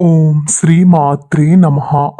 ఓం శ్రీ మాత్రే నమ.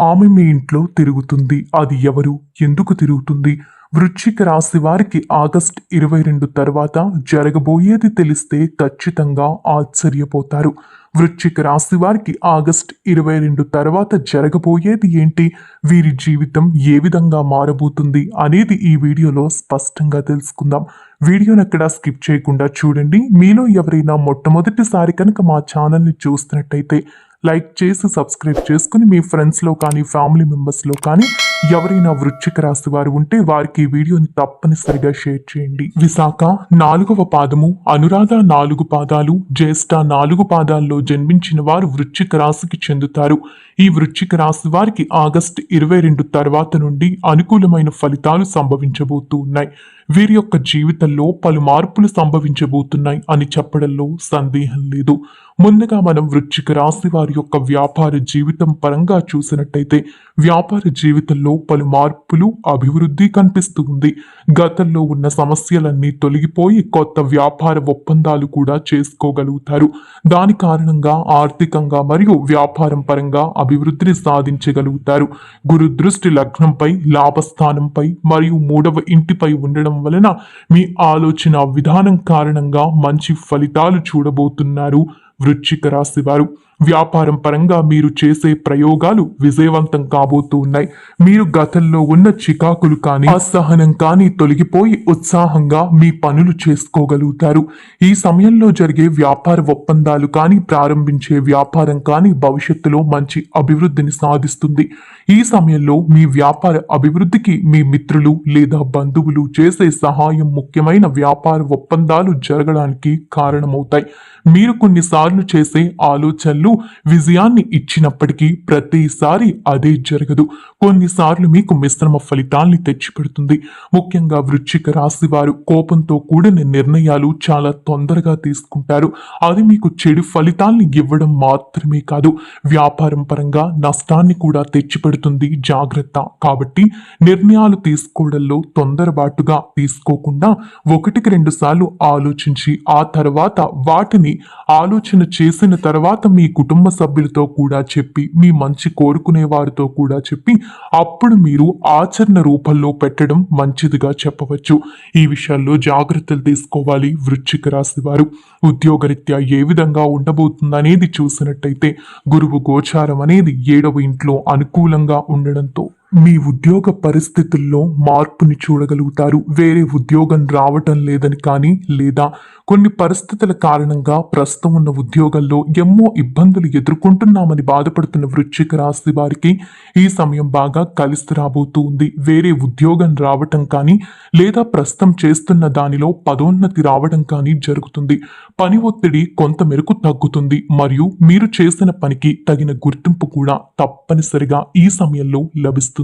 ఆమె మీ ఇంట్లో తిరుగుతుంది. అది ఎవరు? ఎందుకు తిరుగుతుంది? వృశ్చిక రాశి వారికి ఆగస్ట్ ఇరవై రెండు తర్వాత జరగబోయేది తెలిస్తే ఖచ్చితంగా ఆశ్చర్యపోతారు. వృశ్చిక రాశి వారికి ఆగస్ట్ ఇరవై రెండు తర్వాత జరగబోయేది ఏంటి? వీరి జీవితం ఏ విధంగా మారబోతుంది అనేది ఈ వీడియోలో స్పష్టంగా తెలుసుకుందాం. వీడియోను ఎక్కడ స్కిప్ చేయకుండా చూడండి. మీలో ఎవరైనా మొట్టమొదటిసారి కనుక మా ఛానల్ని చూస్తున్నట్టయితే లైక్ చేసి సబ్స్క్రైబ్ చేసుకుని మీ ఫ్రెండ్స్లో కానీ ఫ్యామిలీ మెంబర్స్లో కానీ ఎవరైనా వృశ్చిక రాశి వారు ఉంటే వారికి ఈ వీడియోని తప్పనిసరిగా షేర్ చేయండి. విశాఖ నాలుగవ పాదము అనురాధ నాలుగు పాదాలు జ్యేష్ఠ నాలుగు పాదాల్లో జన్మించిన వారు వృశ్చిక రాశికి చెందుతారు. ఈ వృశ్చిక రాశి వారికి ఆగస్టు ఇరవై రెండు తర్వాత నుండి అనుకూలమైన ఫలితాలు సంభవించబోతూ ఉన్నాయి వీరి యొక్క జీవితంలో పలు మార్పులు సంభవించబోతున్నాయి అని చెప్పడంలో సందేహం లేదు. ముందుగా మనం వృశ్చిక రాశి వారి యొక్క వ్యాపార జీవితం పరంగా చూసినట్టయితే వ్యాపార జీవితంలో పలు మార్పులు అభివృద్ధి కనిపిస్తుంది. గతంలో ఉన్న సమస్యలన్నీ తొలగిపోయి కొత్త వ్యాపార ఒప్పందాలు కూడా చేసుకోగలుగుతారు. దాని కారణంగా ఆర్థికంగా మరియు వ్యాపారం పరంగా అభివృద్ధిని సాధించగలుగుతారు. గురు దృష్టి లగ్నంపై లాభస్థానంపై మరియు మూడవ ఇంటిపై ఉండడం వలన మీ ఆలోచన విధానం కారణంగా మంచి ఫలితాలు చూడబోతున్నారు. వృశ్చిక రాశి వారు. వ్యాపారం పరంగా మీరు చేసే ప్రయోగాలు విజయవంతం కాబోతూ ఉన్నాయి మీరు గతంలో ఉన్న చికాకులు కానీ అసహనం కానీ తొలగిపోయి ఉత్సాహంగా మీ పనులు చేసుకోగలుగుతారు. ఈ సమయంలో జరిగే వ్యాపార ఒప్పందాలు కానీ ప్రారంభించే వ్యాపారం కానీ భవిష్యత్తులో మంచి అభివృద్ధిని సాధిస్తుంది. ఈ సమయంలో మీ వ్యాపార అభివృద్ధికి మీ మిత్రులు లేదా బంధువులు చేసే సహాయం ముఖ్యమైన వ్యాపార ఒప్పందాలు జరగడానికి కారణమవుతాయి. మీరు కొన్నిసార్లు చేసే ఆలోచనలు విజయాన్ని ఇచ్చినప్పటికీ ప్రతిసారి అదే జరగదు. కొన్నిసార్లు మీకు మిశ్రమ ఫలితాల్ని తెచ్చిపెడుతుంది. ముఖ్యంగా వృశ్చిక రాశి వారు కోపంతో కూడిన నిర్ణయాలు చాలా తొందరగా తీసుకుంటారు. అది మీకు చెడు ఫలితాల్ని ఇవ్వడం మాత్రమే కాదు వ్యాపారం పరంగా నష్టాన్ని కూడా తెచ్చిపెడుతుంది. జాగ్రత్త. కాబట్టి నిర్ణయాలు తీసుకోవడంలో తొందరబాటుగా తీసుకోకుండా ఒకటికి రెండు సార్లు ఆలోచించి ఆ తర్వాత వాటిని ఆలోచన చేసిన తర్వాత మీకు కుటుంబ సభ్యులతో కూడా చెప్పి మీ మంచి కోరుకునే వారితో కూడా చెప్పి అప్పుడు మీరు ఆచరణ రూపంలో పెట్టడం మంచిదిగా చెప్పవచ్చు. ఈ విషయాల్లో జాగ్రత్తలు తీసుకోవాలి. వృశ్చిక రాశి వారు ఉద్యోగరీత్యా ఏ విధంగా ఉండబోతుందనేది చూసినట్టయితే గురువు గోచారం అనేది ఏడవ ఇంట్లో అనుకూలంగా ఉండడంతో మీ ఉద్యోగ పరిస్థితుల్లో మార్పుని చూడగలుగుతారు. వేరే ఉద్యోగం రావటం లేదని కానీ లేదా కొన్ని పరిస్థితుల కారణంగా ప్రస్తుతం ఉన్న ఉద్యోగంలో ఎన్నో ఇబ్బందులు ఎదుర్కొంటున్నామని బాధపడుతున్న వృశ్చిక రాశి వారికి ఈ సమయం బాగా కలిసి రాబోతూ ఉంది వేరే ఉద్యోగం రావటం కానీ లేదా ప్రస్తుతం చేస్తున్న దానిలో పదోన్నతి రావడం కానీ జరుగుతుంది. పని ఒత్తిడి కొంత మేరకు తగ్గుతుంది. మరియు మీరు చేసిన పనికి తగిన గుర్తింపు కూడా తప్పనిసరిగా ఈ సమయంలో లభిస్తుంది.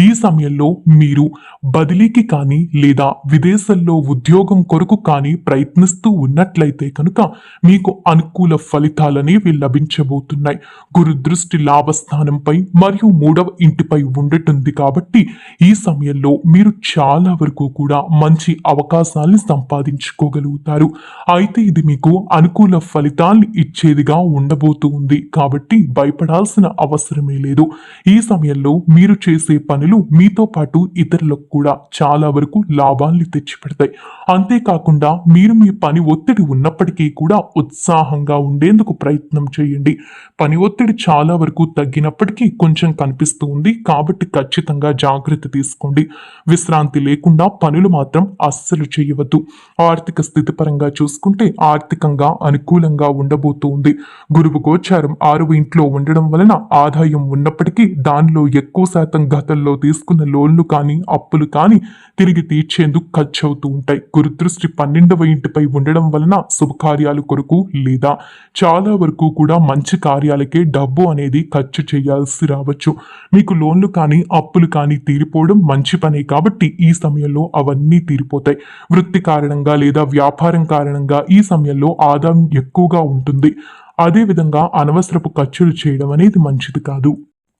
ఈ సమయంలో మీరు బదిలీకి కానీ లేదా విదేశాల్లో ఉద్యోగం కొరకు కానీ ప్రయత్నిస్తూ ఉన్నట్లయితే కనుక మీకు అనుకూల ఫలితాలనేవి లభించబోతున్నాయి. గురుదృష్టి లాభస్థానంపై మరియు మూడవ ఇంటిపై ఉండటుంది కాబట్టి ఈ సమయంలో మీరు చాలా వరకు కూడా మంచి అవకాశాల్ని సంపాదించుకోగలుగుతారు. అయితే ఇది మీకు అనుకూల ఫలితాల్ని ఇచ్చేదిగా ఉండబోతుంది కాబట్టి భయపడాల్సిన అవసరమే లేదు. ఈ సమయంలో మీరు చేసే పనులు మీతో పాటు ఇతరులకు కూడా చాలా వరకు లాభాల్ని తెచ్చిపెడతాయి. అంతేకాకుండా మీరు మీ పని ఒత్తిడి ఉన్నప్పటికీ కూడా ఉత్సాహంగా ఉండేందుకు ప్రయత్నం చేయండి. పని ఒత్తిడి చాలా వరకు తగ్గినప్పటికీ కొంచెం కనిపిస్తూ ఉంది కాబట్టి ఖచ్చితంగా జాగ్రత్త తీసుకోండి. విశ్రాంతి లేకుండా పనులు మాత్రం అస్సలు చేయవద్దు. ఆర్థిక స్థితి పరంగా చూసుకుంటే ఆర్థికంగా అనుకూలంగా ఉండబోతుంది గురువు గోచారం ఆరవ ఇంట్లో ఉండడం వలన ఆదాయం ఉన్నప్పటికీ దానిలో ఎక్కువ శాతం గతంలో తీసుకున్న లోన్లు కానీ అప్పులు కానీ తిరిగి తీర్చేందుకు ఖర్చు అవుతూ ఉంటాయి. గురుదృష్టి పన్నెండవ ఇంటిపై ఉండడం వలన శుభకార్యాలు కొరకు లేదా చాలా వరకు కూడా మంచి కార్యాలకే డబ్బు అనేది ఖర్చు చేయాల్సి రావచ్చు. మీకు లోన్లు కానీ అప్పులు కానీ తీరిపోవడం మంచి పనే కాబట్టి ఈ సమయంలో అవన్నీ తీరిపోతాయి. వృత్తి కారణంగా లేదా వ్యాపారం కారణంగా ఈ సమయంలో ఆదాయం ఎక్కువగా ఉంటుంది. అదేవిధంగా అనవసరపు ఖర్చులు చేయడం అనేది మంచిది కాదు.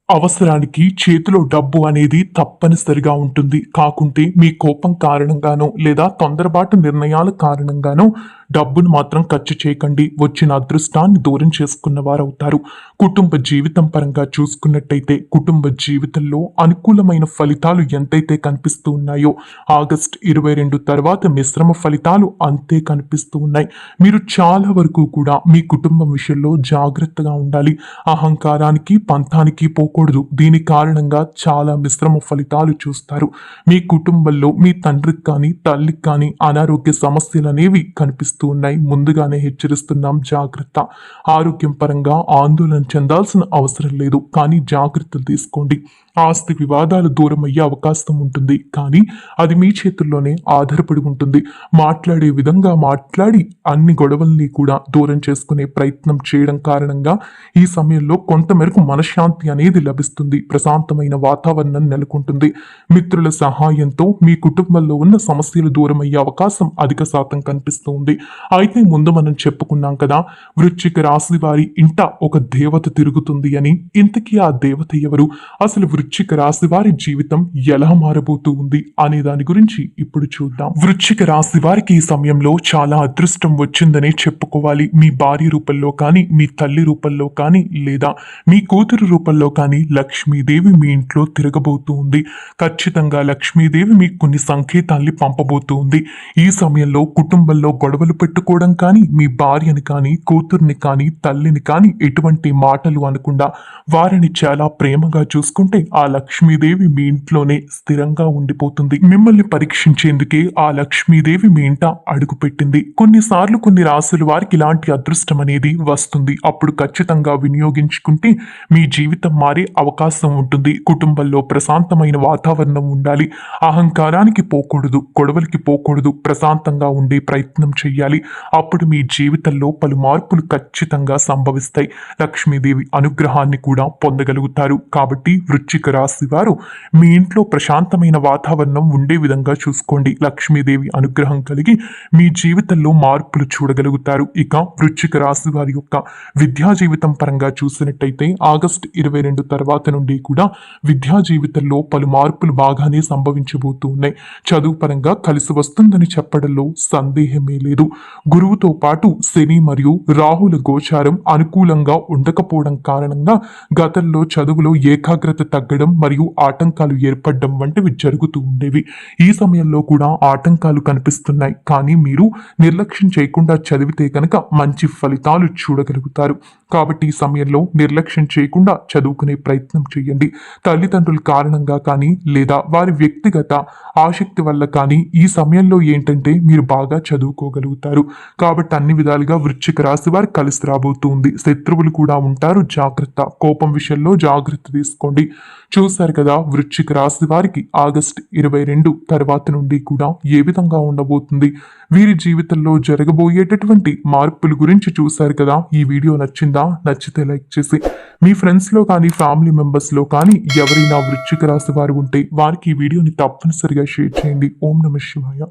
అవసరానికి చేతిలో డబ్బు అనేది తప్పనిసరిగా ఉంటుంది. కాకుంటే మీ కోపం కారణంగానో లేదా తొందరపాటు నిర్ణయాల కారణంగానో డబ్బును మాత్రం ఖర్చు చేయకండి. వచ్చిన అదృష్టాన్ని దూరం చేసుకున్న వారవుతారు కుటుంబ జీవితం పరంగా చూసుకున్నట్టయితే కుటుంబ జీవితంలో అనుకూలమైన ఫలితాలు ఎంతైతే కనిపిస్తూ ఉన్నాయో ఆగస్ట్ ఇరవై రెండు తర్వాత మిశ్రమ ఫలితాలు అంతే కనిపిస్తూ ఉన్నాయి. మీరు చాలా వరకు కూడా మీ కుటుంబం విషయంలో జాగ్రత్తగా ఉండాలి. అహంకారానికి పంతానికి పోకూడదు. దీని కారణంగా చాలా మిశ్రమ ఫలితాలు చూస్తారు. మీ కుటుంబంలో మీ తండ్రికి కానీ తల్లికి కానీ అనారోగ్య సమస్యలు అనేవి కనిపిస్తాయి కనిపిస్తూ ఉన్నాయి. ముందుగానే హెచ్చరిస్తున్నాం జాగ్రత్త. ఆరోగ్యం పరంగా ఆందోళన చెందాల్సిన అవసరం లేదు. కానీ జాగ్రత్తలు తీసుకోండి. ఆస్తి వివాదాలు దూరం అయ్యే అవకాశం ఉంటుంది. కానీ అది మీ చేతుల్లోనే ఆధారపడి ఉంటుంది. మాట్లాడే విధంగా మాట్లాడి అన్ని గొడవల్ని కూడా దూరం చేసుకునే ప్రయత్నం చేయడం కారణంగా ఈ సమయంలో కొంతమేరకు మనశ్శాంతి అనేది లభిస్తుంది. ప్రశాంతమైన వాతావరణం నెలకొంటుంది. మిత్రుల సహాయంతో మీ కుటుంబంలో ఉన్న సమస్యలు దూరం అయ్యే అవకాశం అధిక శాతం కనిపిస్తుంది. అయితే ముందు మనం చెప్పుకున్నాం కదా వృశ్చిక రాశి వారి ఇంట ఒక దేవత తిరుగుతుంది అని. ఇంతకీ ఆ దేవత ఎవరు? అసలు వృశ్చిక రాశి వారి జీవితం ఎలా మారబోతూ ఉంది అనే దాని గురించి ఇప్పుడు చూద్దాం. వృశ్చిక రాశి వారికి ఈ సమయంలో చాలా అదృష్టం వచ్చిందనే చెప్పుకోవాలి. మీ భార్య రూపంలో కానీ మీ తల్లి రూపంలో కానీ లేదా మీ కూతురు రూపంలో కానీ లక్ష్మీదేవి మీ ఇంట్లో తిరగబోతూ ఉంది. ఖచ్చితంగా లక్ష్మీదేవి మీకు కొన్ని సంకేతాల్ని పంపబోతూ ఉంది. ఈ సమయంలో కుటుంబంలో గొడవలు పెట్టుకోవడం కానీ మీ భార్యని కానీ కూతుర్ని కానీ తల్లిని కానీ ఎటువంటి మాటలు అనకుండా వారిని చాలా ప్రేమగా చూసుకుంటే ఆ లక్ష్మీదేవి మీ ఇంట్లోనే స్థిరంగా ఉండిపోతుంది. మిమ్మల్ని పరీక్షించేందుకే ఆ లక్ష్మీదేవి మీ ఇంట అడుగుపెట్టింది. కొన్నిసార్లు కొన్ని రాసుల వారికి ఇలాంటి అదృష్టం అనేది వస్తుంది. అప్పుడు ఖచ్చితంగా వినియోగించుకుంటే మీ జీవితం మారే అవకాశం ఉంటుంది. కుటుంబంలో ప్రశాంతమైన వాతావరణం ఉండాలి. అహంకారానికి పోకూడదు గొడవలకి పోకూడదు ప్రశాంతంగా ఉండే ప్రయత్నం చేయాలి. అప్పుడు మీ జీవితంలో పలు మార్పులు ఖచ్చితంగా సంభవిస్తాయి. లక్ష్మీదేవి అనుగ్రహాన్ని కూడా పొందగలుగుతారు. కాబట్టి వృశ్చిక రాశి వారు మీ ఇంట్లో ప్రశాంతమైన వాతావరణం ఉండే విధంగా చూసుకోండి. లక్ష్మీదేవి అనుగ్రహం కలిగి మీ జీవితంలో మార్పులు చూడగలుగుతారు. ఇక వృశ్చిక రాశి వారి యొక్క విద్యా జీవితం పరంగా చూసినట్టయితే ఆగస్టు ఇరవై రెండు తర్వాత నుండి కూడా విద్యా జీవితంలో పలు మార్పులు బాగానే సంభవించబోతూ ఉన్నాయి చదువు పరంగా కలిసి వస్తుందని చెప్పడంలో సందేహమే లేదు. గురువుతో పాటు శని మరియు రాహుల గోచారం అనుకూలంగా ఉండకపోవడం కారణంగా గతంలో చదువులో ఏకాగ్రత తగ్గడం మరియు ఆటంకాలు ఏర్పడడం వంటివి జరుగుతూ ఉండేవి. ఈ సమయంలో కూడా ఆటంకాలు కనిపిస్తున్నాయి. కానీ మీరు నిర్లక్ష్యం చేయకుండా చదివితే కనుక మంచి ఫలితాలు చూడగలుగుతారు. కాబట్టి ఈ సమయంలో నిర్లక్ష్యం చేయకుండా చదువుకునే ప్రయత్నం చేయండి. తల్లిదండ్రుల కారణంగా కానీ లేదా వారి వ్యక్తిగత ఆసక్తి వల్ల కానీ ఈ సమయంలో ఏంటంటే మీరు బాగా చదువుకోగలుగుతారు. కాబట్టి అన్ని విధాలుగా వృశ్చిక రాశి వారు కలిసి రాబోతుంది శత్రువులు కూడా ఉంటారు. జాగ్రత్త. కోపం విషయంలో జాగ్రత్త తీసుకోండి. చూశారు కదా వృశ్చిక రాశి వారికి ఆగస్ట్ ఇరవై రెండు తర్వాత నుండి కూడా ఏ విధంగా ఉండబోతుంది? వీరి జీవితంలో జరగబోయేటటువంటి మార్పుల గురించి చూశారు కదా? ఈ వీడియో నచ్చిందా? నచ్చితే లైక్ చేసి మీ ఫ్రెండ్స్లో కానీ ఫ్యామిలీ మెంబర్స్లో కానీ ఎవరైనా వృశ్చిక రాశి వారు ఉంటే వారికి ఈ వీడియోని తప్పనిసరిగా షేర్ చేయండి. ఓం నమ శివాయ.